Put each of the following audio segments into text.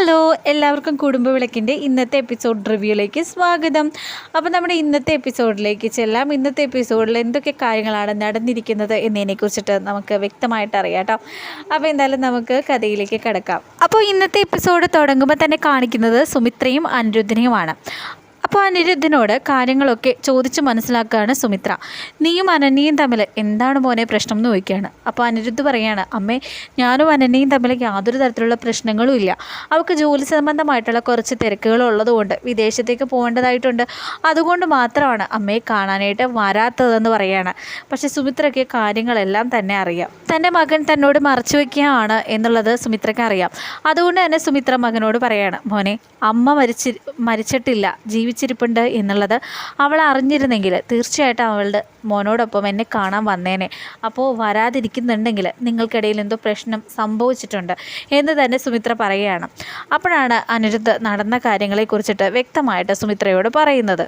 Hello എല്ലാവർക്കും കുടുംബ വിളക്കിന്റെ ഇന്നത്തെ എപ്പിസോഡ് റിവ്യൂയിലേക്ക് സ്വാഗതം. അപ്പോൾ നമ്മുടെ ഇന്നത്തെ എപ്പിസോഡിലേക്ക് ചെല്ലാം. ഇന്നത്തെ എപ്പിസോഡിൽ എന്തൊക്കെ കാര്യങ്ങളാണ് നടന്നിരിക്കുന്നത് എന്നതിനെക്കുറിച്ചിട്ട് നമുക്ക് വ്യക്തമായിട്ട് അറിയാം കേട്ടോ. അപ്പോൾ എന്തായാലും നമുക്ക് കഥയിലേക്ക് കിടക്കാം. അപ്പോൾ ഇന്നത്തെ എപ്പിസോഡ് തുടങ്ങുമ്പോൾ തന്നെ കാണിക്കുന്നത് സുമിത്രയും അനിരുദ്ധനെയുമാണ്. അപ്പോൾ അനിരുദ്ധനോട് കാര്യങ്ങളൊക്കെ ചോദിച്ച് മനസ്സിലാക്കുകയാണ് സുമിത്ര. നീയും അനന്യയും തമ്മിൽ എന്താണ് മോനെ പ്രശ്നം എന്ന് ചോദിക്കുകയാണ്. അപ്പോൾ അനിരുദ്ധ് പറയാണ് അമ്മേ ഞാനും അനന്യയും തമ്മിൽ യാതൊരു തരത്തിലുള്ള പ്രശ്നങ്ങളും ഇല്ല. അവൾക്ക് ജോലി സംബന്ധമായിട്ടുള്ള കുറച്ച് തിരക്കുകൾ ഉള്ളതുകൊണ്ട് വിദേശത്തേക്ക് പോകേണ്ടതായിട്ടുണ്ട്. അതുകൊണ്ട് മാത്രമാണ് അമ്മയെ കാണാനായിട്ട് വരാത്തതെന്ന് പറയുകയാണ് പക്ഷേ സുമിത്രയ്ക്ക് കാര്യങ്ങളെല്ലാം തന്നെ അറിയാം. തന്റെ മകൻ തന്നോട് മറച്ചു വയ്ക്കുകയാണ് എന്നുള്ളത് സുമിത്രയ്ക്ക് അറിയാം. അതുകൊണ്ട് തന്നെ സുമിത്ര മകനോട് പറയാണ് മോനെ അമ്മ മരിച്ചി മരിച്ചിട്ടില്ല. ജീവിച്ചിരിപ്പുണ്ട് എന്നുള്ളത് അവൾ അറിഞ്ഞിരുന്നെങ്കിൽ തീർച്ചയായിട്ടും അവളുടെ മോനോടൊപ്പം എന്നെ കാണാൻ വന്നേനെ. അപ്പോൾ വരാതിരിക്കുന്നുണ്ടെങ്കിൽ നിങ്ങൾക്കിടയിൽ എന്തോ പ്രശ്നം സംഭവിച്ചിട്ടുണ്ട് എന്ന് തന്നെ സുമിത്ര പറയുകയാണ്. അപ്പോഴാണ് അനിരുദ്ധ് നടന്ന കാര്യങ്ങളെക്കുറിച്ചിട്ട് വ്യക്തമായിട്ട് സുമിത്രയോട് പറയുന്നത്.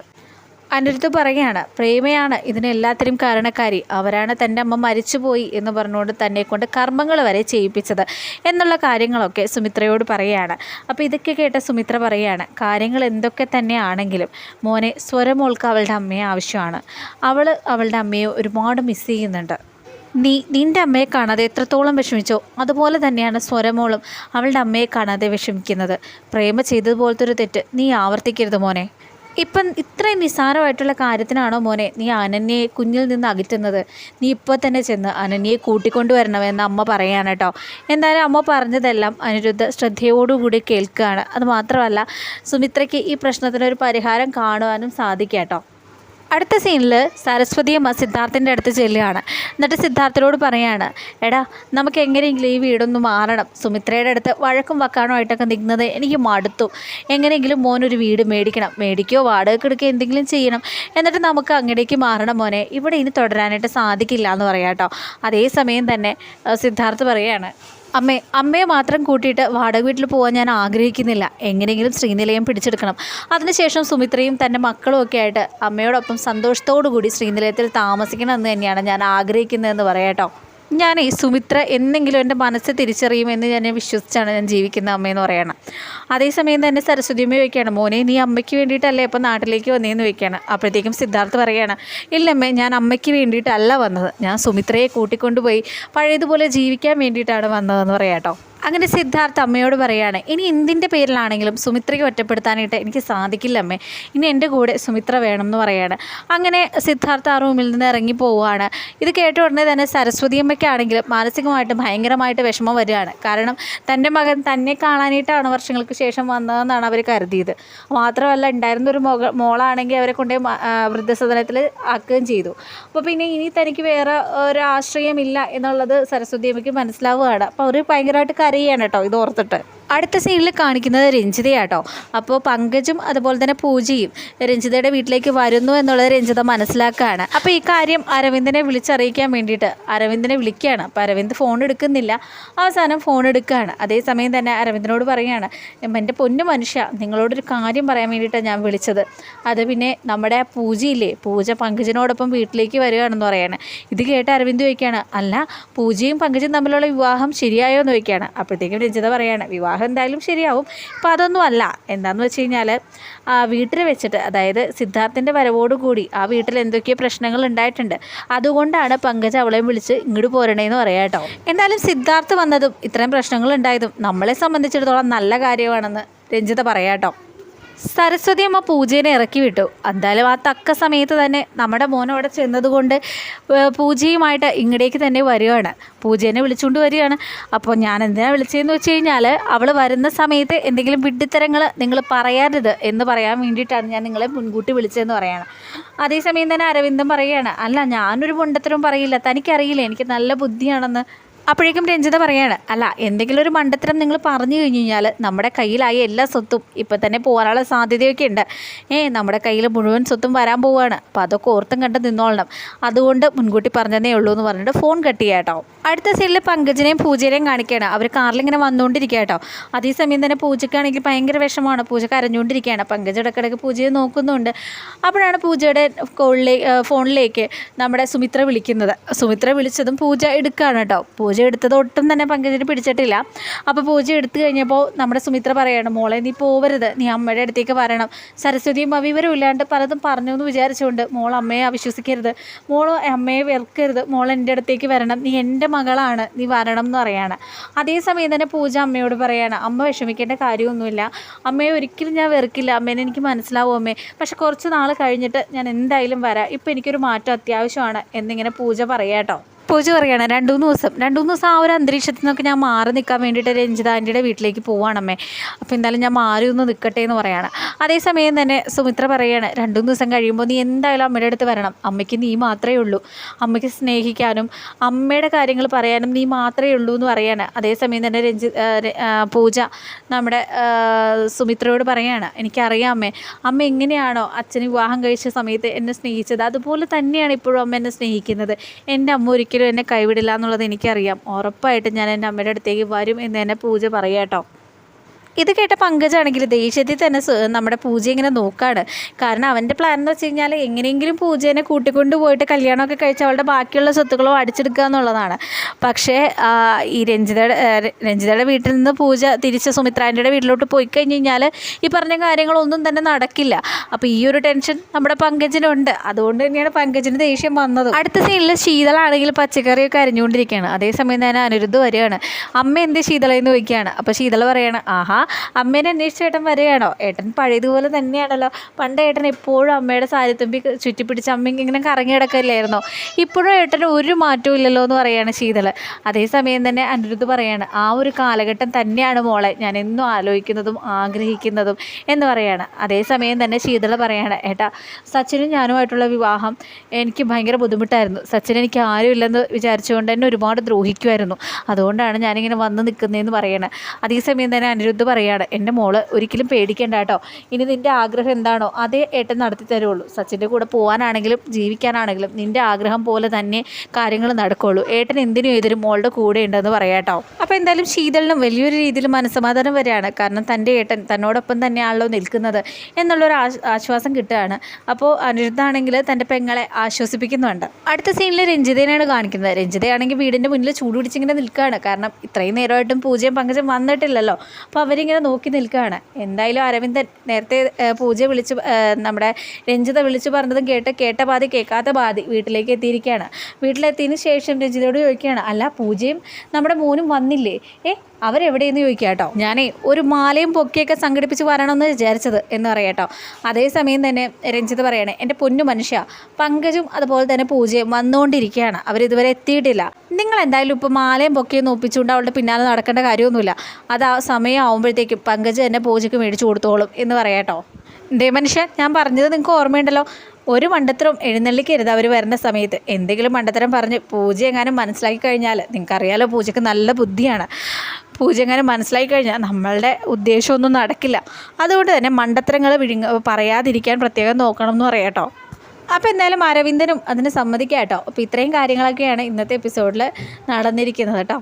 അനിരുദ്ധ് പറയുകയാണ് പ്രേമയാണ് ഇതിനെല്ലാത്തിനും കാരണക്കാരി. അവരാണ് തന്റെ അമ്മ മരിച്ചുപോയി എന്ന് പറഞ്ഞുകൊണ്ട് തന്നെ കൊണ്ട് കർമ്മങ്ങൾ വരെ ചെയ്യിപ്പിച്ചത് എന്നുള്ള കാര്യങ്ങളൊക്കെ സുമിത്രയോട് പറയുകയാണ്. അപ്പോൾ ഇതൊക്കെ കേട്ട സുമിത്ര പറയുകയാണ് കാര്യങ്ങൾ എന്തൊക്കെ തന്നെ ആണെങ്കിലും മോനെ സ്വരമോൾക്ക് അവളുടെ അമ്മയെ ആവശ്യമാണ്. അവൾ അവളുടെ അമ്മയെ ഒരുപാട് മിസ് ചെയ്യുന്നുണ്ട്. നീ നിന്റെ അമ്മയെ കാണാതെ എത്രത്തോളം വിഷമിച്ചോ അതുപോലെ തന്നെയാണ് സ്വരമോളും അവളുടെ അമ്മയെ കാണാതെ വിഷമിക്കുന്നത്. പ്രേമ ചെയ്തതുപോലത്തെ ഒരു തെറ്റ് നീ ആവർത്തിക്കരുത് മോനെ. ഇപ്പം ഇത്രയും നിസ്സാരമായിട്ടുള്ള കാര്യത്തിനാണോ മോനെ നീ അനന്യയെ കുഞ്ഞിൽ നിന്ന് അകറ്റുന്നത്? നീ ഇപ്പോൾ തന്നെ ചെന്ന് അനന്യയെ കൂട്ടിക്കൊണ്ടുവരണമെന്ന് അമ്മ പറയാണ് കേട്ടോ. എന്തായാലും അമ്മ പറഞ്ഞതെല്ലാം അനിരുദ്ധ ശ്രദ്ധയോടുകൂടി കേൾക്കുകയാണ്. അത് മാത്രമല്ല സുമിത്രയ്ക്ക് ഈ പ്രശ്നത്തിനൊരു പരിഹാരം കാണുവാനും സാധിക്കാം കേട്ടോ. അടുത്ത സീനിൽ സരസ്വതി അമ്മ സിദ്ധാർത്ഥിന്റെ അടുത്ത് ചെല്ലുകയാണ്. എന്നിട്ട് സിദ്ധാർത്ഥിനോട് പറയാണ് എടാ നമുക്ക് എങ്ങനെയെങ്കിലും ഈ വീടൊന്ന് മാറണം. സുമിത്രയുടെ അടുത്ത് വഴക്കും വക്കാനുമായിട്ടൊക്കെ നിൽക്കുന്നത് എനിക്ക് മടുത്തു. എങ്ങനെയെങ്കിലും മോനൊരു വീട് മേടിക്കണം. മേടിക്കുകയോ വാടകയ്ക്ക് എടുക്കുകയോ എന്തെങ്കിലും ചെയ്യണം. എന്നിട്ട് നമുക്ക് അങ്ങടേക്ക് മാറണം മോനെ. ഇവിടെ ഇനി തുടരാനായിട്ട് സാധിക്കില്ല എന്ന് പറയാം കേട്ടോ അതേസമയം തന്നെ സിദ്ധാർത്ഥ് പറയാണ് അമ്മേ അമ്മയെ മാത്രം കൂട്ടിയിട്ട് വാടക വീട്ടിൽ പോകാൻ ഞാൻ ആഗ്രഹിക്കുന്നില്ല. എങ്ങനെയെങ്കിലും ശ്രീനിലയം പിടിച്ചെടുക്കണം. അതിനുശേഷം സുമിത്രയും തന്റെ മക്കളും ഒക്കെ ആയിട്ട് അമ്മയോടൊപ്പം സന്തോഷത്തോടു കൂടി ശ്രീനിലയത്തിൽ താമസിക്കണം എന്ന് തന്നെയാണ് ഞാൻ ആഗ്രഹിക്കുന്നതെന്ന് പറയാട്ടോ ഞാൻ ഈ സുമിത്ര എന്നെങ്കിലും എന്റെ മനസ്സ് തിരിച്ചറിയുമെന്ന് ഞാൻ വിശ്വസിച്ചാണ് ഞാൻ ജീവിക്കുന്ന അമ്മയെന്ന് പറയണം. അതേസമയം തന്നെ സരസ്വതി അമ്മ ചോദിക്കുകയാണ് മോനെ നീ അമ്മയ്ക്ക് വേണ്ടിയിട്ടല്ലേ ഇപ്പോൾ നാട്ടിലേക്ക് വന്നേന്ന് ചോദിക്കുകയാണ്. അപ്പോഴത്തേക്കും സിദ്ധാർത്ഥ് പറയുകയാണ് ഇല്ലമ്മേ ഞാൻ അമ്മയ്ക്ക് വേണ്ടിയിട്ടല്ല വന്നത്. ഞാൻ സുമിത്രയെ കൂട്ടിക്കൊണ്ടുപോയി പഴയതുപോലെ ജീവിക്കാൻ വേണ്ടിയിട്ടാണ് വന്നതെന്ന് പറയാം കേട്ടോ. അങ്ങനെ സിദ്ധാർത്ഥ അമ്മയോട് പറയുകയാണ് ഇനി എന്തിന്റെ പേരിലാണെങ്കിലും സുമിത്രയ്ക്ക് ഒറ്റപ്പെടുത്താനായിട്ട് എനിക്ക് സാധിക്കില്ല അമ്മേ. ഇനി എന്റെ കൂടെ സുമിത്ര വേണം എന്ന് പറയാണ്. അങ്ങനെ സിദ്ധാർത്ഥ ആ റൂമിൽ നിന്ന് ഇറങ്ങി പോവുകയാണ്. ഇത് കേട്ട ഉടനെ തന്നെ സരസ്വതി അമ്മയ്ക്കാണെങ്കിലും മാനസികമായിട്ട് ഭയങ്കരമായിട്ട് വിഷമം വരികയാണ്. കാരണം തന്റെ മകൻ തന്നെ കാണാനായിട്ടാണ് വർഷങ്ങൾക്ക് ശേഷം വന്നതെന്നാണ് അവർ കരുതിയത്. മാത്രമല്ല ഉണ്ടായിരുന്ന ഒരു മക മോളാണെങ്കിൽ അവരെ കൊണ്ട് വൃദ്ധസദനത്തിൽ ആക്കുകയും ചെയ്തു. അപ്പോൾ പിന്നെ ഇനി തനിക്ക് വേറെ ഒരു ആശ്രയമില്ല എന്നുള്ളത് സരസ്വതി അമ്മയ്ക്ക് മനസ്സിലാവുകയാണ്. അപ്പോൾ അവർ ഭയങ്കരമായിട്ട് കരയാണ് കേട്ടോ ഇത് ഓർത്തിട്ട്. അടുത്ത സീനിൽ കാണിക്കുന്നത് രഞ്ജിതയാട്ടോ. അപ്പോൾ പങ്കജും അതുപോലെ തന്നെ പൂജയും രഞ്ജിതയുടെ വീട്ടിലേക്ക് വരുന്നു എന്നുള്ളത് രഞ്ജിത മനസ്സിലാക്കുകയാണ് അപ്പോൾ ഈ കാര്യം അരവിന്ദനെ വിളിച്ചറിയിക്കാൻ വേണ്ടിയിട്ട് അരവിന്ദനെ വിളിക്കുകയാണ്. അപ്പോൾ അരവിന്ദ് ഫോൺ എടുക്കുന്നില്ല. അവസാനം ഫോൺ എടുക്കുകയാണ്. അതേസമയം തന്നെ അരവിന്ദനോട് പറയുകയാണ് എന്റെ പൊന്നു മനുഷ്യ നിങ്ങളോടൊരു കാര്യം പറയാൻ വേണ്ടിയിട്ടാണ് ഞാൻ വിളിച്ചത്. അത് പിന്നെ നമ്മുടെ പൂജയില്ലേ? പൂജ പങ്കജിനോടൊപ്പം വീട്ടിലേക്ക് വരികയാണെന്ന് പറയാണ്. ഇത് കേട്ട് അരവിന്ദ് ചോദിക്കുകയാണ് അല്ല പൂജയും പങ്കജും തമ്മിലുള്ള വിവാഹം ശരിയായോ? എന്ന് ചോദിക്കുകയാണ്. അപ്പോഴത്തേക്കും രഞ്ജിത പറയുകയാണ് വിവാഹം എന്തായാലും ശരിയാവും. അപ്പോൾ അതൊന്നും അല്ല. എന്താണെന്ന് വെച്ച് കഴിഞ്ഞാൽ വീട്ടിൽ വെച്ചിട്ട് അതായത് സിദ്ധാർത്ഥിന്റെ വരവോടുകൂടി ആ വീട്ടിൽ എന്തൊക്കെയോ പ്രശ്നങ്ങൾ ഉണ്ടായിട്ടുണ്ട്. അതുകൊണ്ടാണ് പങ്കജ് അവളെയും വിളിച്ച് ഇങ്ങോട്ട് പോരണേന്ന് പറയാം കേട്ടോ. എന്തായാലും സിദ്ധാർത്ഥ് വന്നതും ഇത്രയും പ്രശ്നങ്ങൾ ഉണ്ടായതും നമ്മളെ സംബന്ധിച്ചിടത്തോളം നല്ല കാര്യമാണെന്ന് രഞ്ജിത പറയാം കേട്ടോ. സരസ്വതി അമ്മ പൂജേനെ ഇറക്കി വിട്ടു. എന്തായാലും ആ തക്ക സമയത്ത് തന്നെ നമ്മുടെ മോൻ അവിടെ ചെന്നതുകൊണ്ട് പൂജയുമായിട്ട് ഇങ്ങടേക്ക് തന്നെ വരികയാണ് പൂജേനെ വിളിച്ചുകൊണ്ട് വരികയാണ്. അപ്പോൾ ഞാൻ എന്തിനാണ് വിളിച്ചതെന്ന് വെച്ച് കഴിഞ്ഞാൽ അവൾ വരുന്ന സമയത്ത് എന്തെങ്കിലും വിഡ്ഢിത്തരങ്ങൾ നിങ്ങൾ പറയരുത് എന്ന് പറയാൻ വേണ്ടിയിട്ടാണ് ഞാൻ നിങ്ങളെ മുൻകൂട്ടി വിളിച്ചതെന്ന് പറയാണ്. അതേസമയം തന്നെ അരവിന്ദം പറയുകയാണ് അല്ല ഞാനൊരു മുണ്ടത്തരവും പറയില്ല. തനിക്കറിയില്ല. എനിക്ക് നല്ല ബുദ്ധിയാണെന്ന്. അപ്പോഴേക്കും രഞ്ജിത പറയാണ് അല്ല എന്തെങ്കിലും ഒരു മണ്ടത്തരം നിങ്ങൾ പറഞ്ഞു കഴിഞ്ഞു കഴിഞ്ഞാൽ നമ്മുടെ കയ്യിലായ എല്ലാ സ്വത്തും. ഇപ്പം തന്നെ പോകാനുള്ള സാധ്യതയൊക്കെ ഉണ്ട്. ഏ നമ്മുടെ കയ്യിൽ മുഴുവൻ സ്വത്തും വരാൻ പോവുകയാണ് അപ്പോൾ അതൊക്കെ ഓർത്തും കണ്ട് നിന്നോളണം. അതുകൊണ്ട് മുൻകൂട്ടി പറഞ്ഞതേ ഉള്ളൂ എന്ന് പറഞ്ഞിട്ട് ഫോൺ കട്ട് ചെയ്യാം കേട്ടോ. അടുത്ത സൈഡിൽ പങ്കജിനെയും പൂജനെയും കാണിക്കുകയാണ്. അവർ കാറിലിങ്ങനെ വന്നുകൊണ്ടിരിക്കുക കേട്ടോ. അതേസമയം തന്നെ പൂജയ്ക്കാണെങ്കിൽ ഭയങ്കര വിഷമമാണ്. പൂജ കരഞ്ഞുകൊണ്ടിരിക്കുകയാണ്. പങ്കജ് ഇടക്കിടക്ക് പൂജയെ നോക്കുന്നുണ്ട്. അപ്പോഴാണ് പൂജയുടെ കോളിലേക്ക് ഫോണിലേക്ക് നമ്മുടെ സുമിത്ര വിളിക്കുന്നത്. സുമിത്ര വിളിച്ചതും പൂജ എടുക്കുകയാണ് കേട്ടോ. പൂജ പൂജ എടുത്തത് ഒട്ടും തന്നെ പങ്കജിന് പിടിച്ചിട്ടില്ല. അപ്പോൾ പൂജ എടുത്തു കഴിഞ്ഞപ്പോൾ നമ്മുടെ സുമിത്ര പറയണം മോളെ നീ പോവരുത്. നീ അമ്മയുടെ അടുത്തേക്ക് വരണം. സരസ്വതിയും അവിവരും ഇല്ലാണ്ട് പലതും പറഞ്ഞു എന്ന് വിചാരിച്ചുകൊണ്ട് മോൾ അമ്മയെ അവിശ്വസിക്കരുത്. മോൾ അമ്മയെ വെറുക്കരുത്. മോൾ എന്റെ അടുത്തേക്ക് വരണം. നീ എന്റെ മകളാണ്. നീ വരണം എന്ന് പറയാണ്. അതേസമയം തന്നെ പൂജ അമ്മയോട് പറയാണ് അമ്മ വിഷമിക്കേണ്ട കാര്യമൊന്നുമില്ല. അമ്മയെ ഒരിക്കലും ഞാൻ വെറുക്കില്ല. അമ്മേനെ എനിക്ക് മനസ്സിലാവും അമ്മേ. പക്ഷെ കുറച്ച് നാൾ കഴിഞ്ഞിട്ട് ഞാൻ എന്തായാലും വരാം. ഇപ്പം എനിക്കൊരു മാറ്റം അത്യാവശ്യമാണ് എന്നിങ്ങനെ പൂജ പറയാട്ടോ പൂജ പറയാണ് രണ്ടു മൂന്ന് ദിവസം രണ്ടു മൂന്ന് ദിവസം ആ ഒരു അന്തരീക്ഷത്തിൽ നിന്നൊക്കെ ഞാൻ മാറി നിൽക്കാൻ വേണ്ടിയിട്ട് രഞ്ജിത ആന്റിയുടെ വീട്ടിലേക്ക് പോവാണമ്മേ. അപ്പോൾ എന്തായാലും ഞാൻ മാറി ഒന്ന് നിൽക്കട്ടെ എന്ന് പറയാണ്. അതേസമയം തന്നെ സുമിത്ര പറയാണ് രണ്ടു മൂന്ന് ദിവസം കഴിയുമ്പോൾ നീ എന്തായാലും അമ്മയുടെ അടുത്ത് വരണം. അമ്മയ്ക്ക് നീ മാത്രമേ ഉള്ളൂ. അമ്മയ്ക്ക് സ്നേഹിക്കാനും അമ്മയുടെ കാര്യങ്ങൾ പറയാനും നീ മാത്രമേ ഉള്ളൂ എന്ന് പറയാണ്. അതേസമയം തന്നെ രഞ്ജി പൂജ നമ്മുടെ സുമിത്രയോട് പറയാണ് എനിക്കറിയാം അമ്മേ. അമ്മ എങ്ങനെയാണോ അച്ഛന് വിവാഹം കഴിച്ച സമയത്ത് എന്നെ സ്നേഹിച്ചത്. അതുപോലെ തന്നെയാണ് ഇപ്പോഴും അമ്മ എന്നെ സ്നേഹിക്കുന്നത്. എന്റെ അമ്മ ഒരിക്കലും എന്നെ കൈവിടില്ല എന്നുള്ളത് എനിക്കറിയാം. ഉറപ്പായിട്ടും ഞാൻ എന്റെ അമ്മയുടെ അടുത്തേക്ക് വരും എന്ന് തന്നെ പൂജ പറയാട്ടോ ഇത് കേട്ട പങ്കജാണെങ്കിൽ ദേഷ്യത്തിൽ തന്നെ നമ്മുടെ പൂജ ഇങ്ങനെ നോക്കാണ്. കാരണം അവന്റെ പ്ലാൻ എന്ന് വെച്ച് കഴിഞ്ഞാൽ എങ്ങനെയെങ്കിലും പൂജേനെ കൂട്ടിക്കൊണ്ട് പോയിട്ട് കല്യാണമൊക്കെ കഴിച്ച് അവളുടെ ബാക്കിയുള്ള സ്വത്തുക്കളോ അടിച്ചെടുക്കുക എന്നുള്ളതാണ്. പക്ഷേ ഈ രഞ്ജിതയുടെ രഞ്ജിതയുടെ വീട്ടിൽ നിന്ന് പൂജ തിരിച്ച് സുമിത്രാന്റെ വീട്ടിലോട്ട് പോയി കഴിഞ്ഞ് കഴിഞ്ഞാൽ ഈ പറഞ്ഞ കാര്യങ്ങളൊന്നും തന്നെ നടക്കില്ല. അപ്പോൾ ഈ ഒരു ടെൻഷൻ നമ്മുടെ പങ്കജിനുണ്ട്. അതുകൊണ്ട് തന്നെയാണ് പങ്കജിന് ദേഷ്യം വന്നത്. അടുത്ത സീനിൽ ശീതളാണെങ്കിൽ പച്ചക്കറിയൊക്കെ അരിഞ്ഞുകൊണ്ടിരിക്കുകയാണ്. അതേസമയം തന്നെ അനിരുദ്ധ് വരികയാണ്. അമ്മ എന്ത് ശീതളയെന്ന് ചോദിക്കുകയാണ്. അപ്പോൾ ശീതള പറയാണ് ആഹാ അമ്മേനെ അന്വേഷിച്ച ഏട്ടൻ വരികയാണോ? ഏട്ടൻ പഴയതുപോലെ തന്നെയാണല്ലോ. പണ്ട് ഏട്ടൻ എപ്പോഴും അമ്മയുടെ സാരിത്തുമ്പി ചുറ്റിപ്പിടിച്ച് അമ്മ ഇങ്ങനെ കറങ്ങി കിടക്കില്ലായിരുന്നോ ഇപ്പോഴും ഏട്ടന് ഒരു മാറ്റവും ഇല്ലല്ലോ എന്ന് പറയുകയാണ് ശീതൾ അതേസമയം തന്നെ അനിരുദ്ധ് പറയാണ് ആ ഒരു കാലഘട്ടം തന്നെയാണ് മോളെ. ഞാൻ എന്നും ആലോചിക്കുന്നതും ആഗ്രഹിക്കുന്നതും എന്ന് പറയാണ്. അതേസമയം തന്നെ ശീതള പറയാണ് ഏട്ടാ സച്ചിനും ഞാനുമായിട്ടുള്ള വിവാഹം എനിക്ക് ഭയങ്കര ബുദ്ധിമുട്ടായിരുന്നു. സച്ചിൻ എനിക്ക് ആരും ഇല്ലെന്ന് വിചാരിച്ചുകൊണ്ട് എന്നെ ഒരുപാട് ദ്രോഹിക്കുമായിരുന്നു അതുകൊണ്ടാണ് ഞാനിങ്ങനെ വന്ന് നിൽക്കുന്നതെന്ന് പറയുന്നത് അതേസമയം തന്നെ അനിരുദ്ധ് പറയാണ് എന്റെ മോൾ ഒരിക്കലും പേടിക്കേണ്ട കേട്ടോ. ഇനി നിന്റെ ആഗ്രഹം എന്താണോ അതേ ഏട്ടൻ നടത്തി തരുള്ളൂ. സച്ചിന്റെ കൂടെ പോകാനാണെങ്കിലും ജീവിക്കാനാണെങ്കിലും നിന്റെ ആഗ്രഹം പോലെ തന്നെ കാര്യങ്ങൾ നടക്കുള്ളൂ. ഏട്ടൻ എന്തിനും ഏതൊരു മോളുടെ കൂടെ ഉണ്ടെന്ന് പറയാട്ടോ അപ്പോൾ എന്തായാലും ശീതളിനും വലിയൊരു രീതിയിൽ മനസ്സമാധാനം വരികയാണ്. കാരണം തന്റെ ഏട്ടൻ തന്നോടൊപ്പം തന്നെയാണല്ലോ നിൽക്കുന്നത് എന്നുള്ളൊരു ആശ് ആശ്വാസം കിട്ടുകയാണ്. അപ്പോൾ അനിരുദ്ധാണെങ്കിൽ തന്റെ പെങ്ങളെ ആശ്വസിപ്പിക്കുന്നുണ്ട്. അടുത്ത സീനിൽ രഞ്ജിതേനെയാണ് കാണിക്കുന്നത്. രഞ്ജിതയാണെങ്കിൽ വീടിന്റെ മുന്നിൽ ചൂട് പിടിച്ചിങ്ങനെ നിൽക്കുകയാണ്. കാരണം ഇത്രയും നേരമായിട്ടും പൂജയും പങ്കജം വന്നിട്ടില്ലല്ലോ. അപ്പോൾ അവരിങ്ങനെ നോക്കി നിൽക്കുകയാണ്. എന്തായാലും അരവിന്ദൻ നേരത്തെ പൂജ വിളിച്ച് നമ്മുടെ രഞ്ജിത വിളിച്ചു പറഞ്ഞതും കേട്ട് കേട്ട പാതി കേൾക്കാത്ത പാതി വീട്ടിലേക്ക് എത്തിയിരിക്കുകയാണ്. വീട്ടിലെത്തിയതിന് ശേഷം രഞ്ജിതയോട് ചോദിക്കുകയാണ് അല്ല പൂജയും നമ്മുടെ മോനും വന്നില്ലേ? ഏ അവരെവിടെയെന്ന് ചോദിക്കുക കേട്ടോ. ഞാനേ ഒരു മാലയും പൊക്കിയൊക്കെ സംഘടിപ്പിച്ച് വരണമെന്ന് വിചാരിച്ചത് എന്ന് പറയാം കേട്ടോ. അതേസമയം തന്നെ രഞ്ജിത്ത് പറയണേ എന്റെ പൊന്നു മനുഷ്യ പങ്കജും അതുപോലെ തന്നെ പൂജയും വന്നുകൊണ്ടിരിക്കുകയാണ്. അവരിതുവരെ എത്തിയിട്ടില്ല. നിങ്ങൾ എന്തായാലും ഇപ്പോൾ മാലയും പൊക്കിയും നോപ്പിച്ചുകൊണ്ട് അവളുടെ പിന്നാലെ നടക്കേണ്ട കാര്യമൊന്നുമില്ല. അത് ആ സമയം ആകുമ്പോഴത്തേക്കും പങ്കജ് തന്നെ പൂജയ്ക്ക് മേടിച്ചു കൊടുത്തോളും എന്ന് പറയാട്ടോ ദേ മനുഷ്യ ഞാൻ പറഞ്ഞത് നിങ്ങൾക്ക് ഓർമ്മയുണ്ടല്ലോ? ഒരു മണ്ടത്തരം എഴുന്നള്ളിക്കരുത് അവർ വരുന്ന സമയത്ത്. എന്തെങ്കിലും മണ്ടത്തരം പറഞ്ഞ് പൂജ എങ്ങാനും മനസ്സിലാക്കി കഴിഞ്ഞാൽ നിങ്ങൾക്കറിയാലോ പൂജയ്ക്ക് നല്ല ബുദ്ധിയാണ്. പൂജ എങ്ങാനും മനസ്സിലാക്കി കഴിഞ്ഞാൽ നമ്മളുടെ ഉദ്ദേശമൊന്നും നടക്കില്ല. അതുകൊണ്ട് തന്നെ മണ്ടത്തരങ്ങൾ വിഴുങ്ങ പറയാതിരിക്കാൻ പ്രത്യേകം നോക്കണം എന്ന് പറയാട്ടോ അപ്പോൾ എന്തായാലും അരവിന്ദനും അതിന് സമ്മതിക്കാം കേട്ടോ. അപ്പോൾ ഇത്രയും കാര്യങ്ങളൊക്കെയാണ് ഇന്നത്തെ എപ്പിസോഡിൽ നടന്നിരിക്കുന്നത് കേട്ടോ.